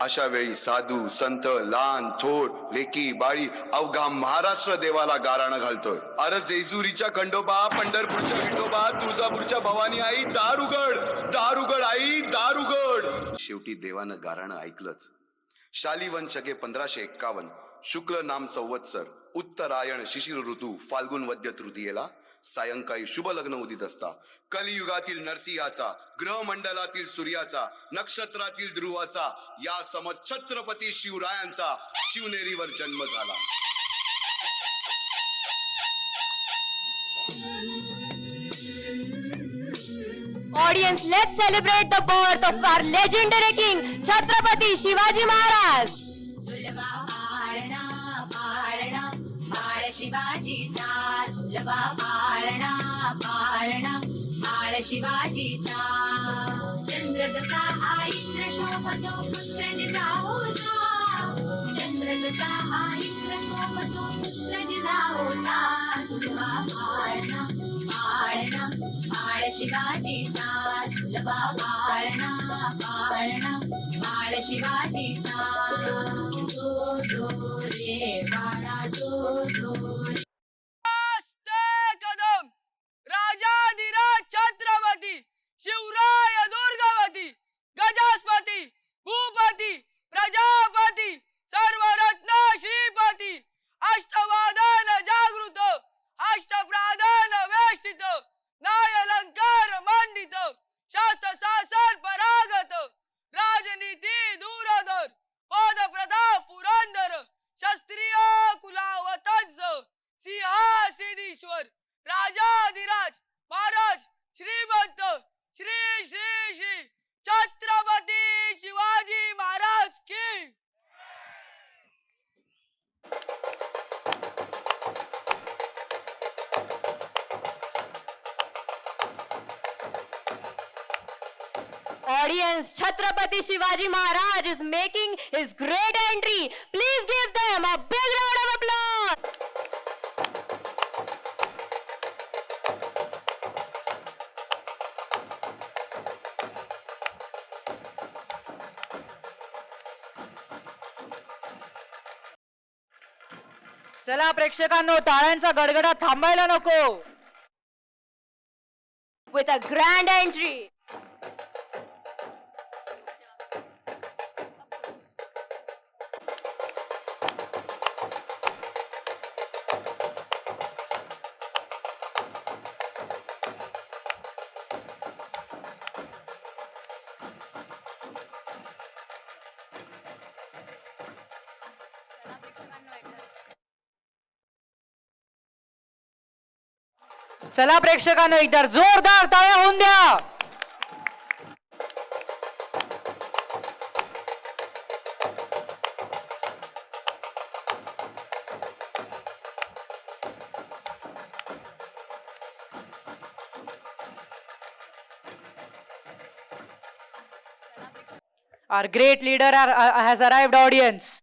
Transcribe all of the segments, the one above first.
अशा वेळी साधू संत लहान थोर लेकी बाळी अवघा महाराष्ट्र देवाला गाराणं घालतोय. अरे जेजुरीच्या खंडोबा पंढरपूरच्या खंडोबा तुळजापूरच्या भवानी आई दारुगड दारुगड आई दारुगड. शेवटी देवानं गाराणं ऐकलंच. शालिवन शके पंधराशे एक्कावन्न शुक्ल नाम संवत्सर उत्तरायण शिशिर ऋतू फाल्गुन वद्य तृतीयेला सायंकाळी शुभ लग्न उदित असता. कलियुगातील नरसिंहाचा ग्रहमंडलातील सूर्याचा नक्षत्रातील ध्रुवाचा या सम छत्रपती शिवरायांचा शिवनेरीवर जन्म झाला. Audience let celebrate the birth of our legendary king Chhatrapati Shivaji Maharaj शिवाजीचा सुलभा पाळणा पाळणा. बाळ शिवाजीचा चंद्र जसा आईंद्र शोभतो पुत्रज जाऊचा. चंद्र जसा आईंद्र शोभतो पुत्रज जाऊचा. सुलभा पाळणा. बाळ शिवाजीचा सुलभा पाळणा पाळणा बाळ शिवाजीचा जो जो रे बाळा जो जो Audience, Chhatrapati Shivaji Maharaj is making his great entry. Please give them a big round of applause. चला प्रेक्षकांनो टाळ्यांचा गडगडाट थांबायला नको With a grand entry. चला प्रेक्षकांना एकदा जोरदार ताळ्या होऊन द्या Our great leader are, uh, has arrived, audience.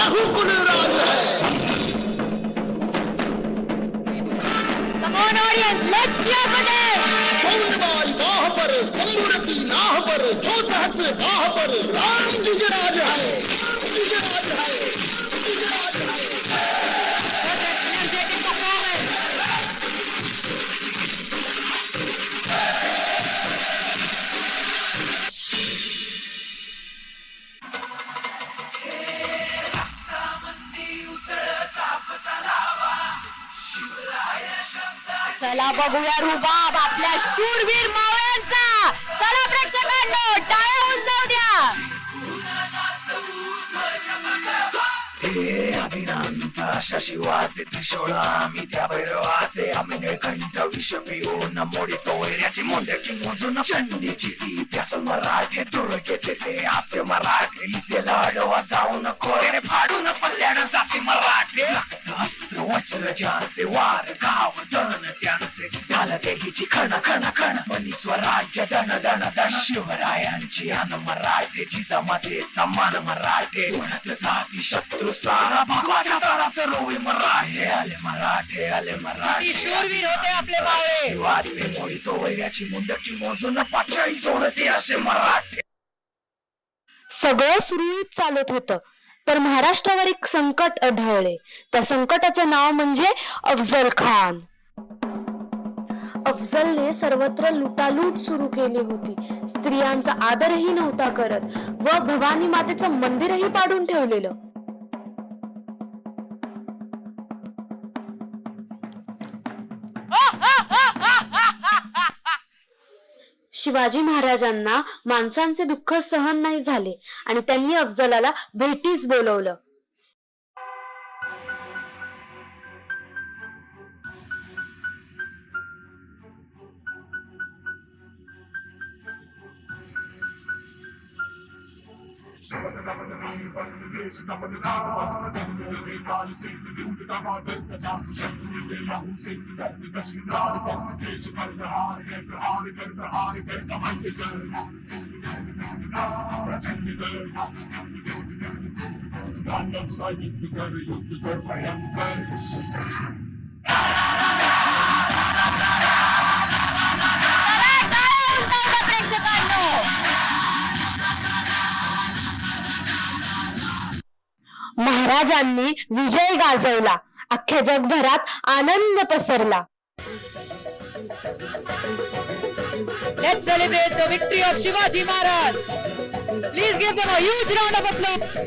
पर रघुकुल राज है Come on, audience, let's cheer for them. पौर्णिमाई वाह पर संबुरती नाह पर जो सहस राह पर राम जिजराज है जिजराज चला बघूया रुबाब आपल्या शूरवीर मावळ्यांचा. चला प्रेक्षकांनो टाळ्या उंचाव द्या. हे आदिनांत शशिवाचे त्रिशोळा मी त्या भैरवाचे आम्ही निळकंठ विष पिऊन मोडितो वैऱ्याची मोंडकी मोजून चंडीची ती प्यासल मराठे दुर्गेचे ते हास्य मराठे हिचे लाडवा जाऊ नको रे फाडून पल्ल्याड जाते मराठे रक्त अस्त्र वज्र ज्यांचे वार गाव दन त्यांचे घाल देगीची खण खण खण मनी स्वराज्य दण दण दण शिवरायांची अन मराठे जिजामातेचा मान मराठे उडत जाती शत्रू सारा भगवाच्या रोवी मराठे आले मराठे आले मराठे शूरवीर होते आपले मावळे शिवाचे मोडितो वैऱ्याची मुंडकी मोजून जोडते असे मराठे. सगळं सुरळीत चालत होतं. तर महाराष्ट्रावर एक संकट आढळले. त्या संकटाचं नाव म्हणजे अफजल खान. अफजलने सर्वत्र लुटालूट सुरू केली होती. स्त्रियांचा आदरही नव्हता करत व भवानी मातेचं मंदिरही पाडून ठेवलेलं. शिवाजी महाराजांना माणसांचे दुःख सहन नाही झाले आणि त्यांनी अफजलाला भेटीस बोलवलं. तांडव सा युद्ध कर युद्ध कर भयंकर महाराजांनी विजय गाजवला अख्ख्या जगभरात आनंद पसरला Let's celebrate the victory of Shivaji Maharaj. Please give them a huge round of applause.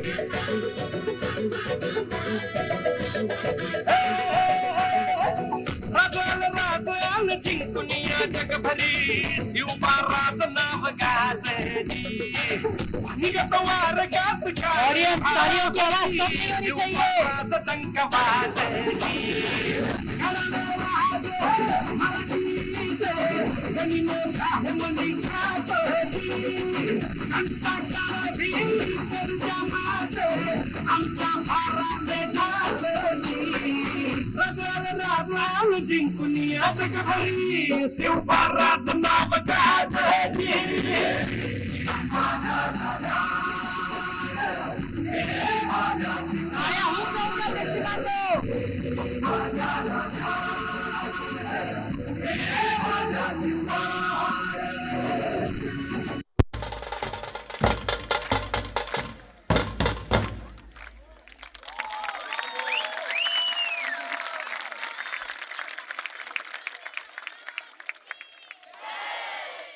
जिंकून या जगभरी शिवबाराच नाव नहीं होनी चाहिए. शिवबाराच डंक वाजली. आमच्या भाराने राजाल राजाल जिंकून या जगभरी शिवबाराच नाव गाजली.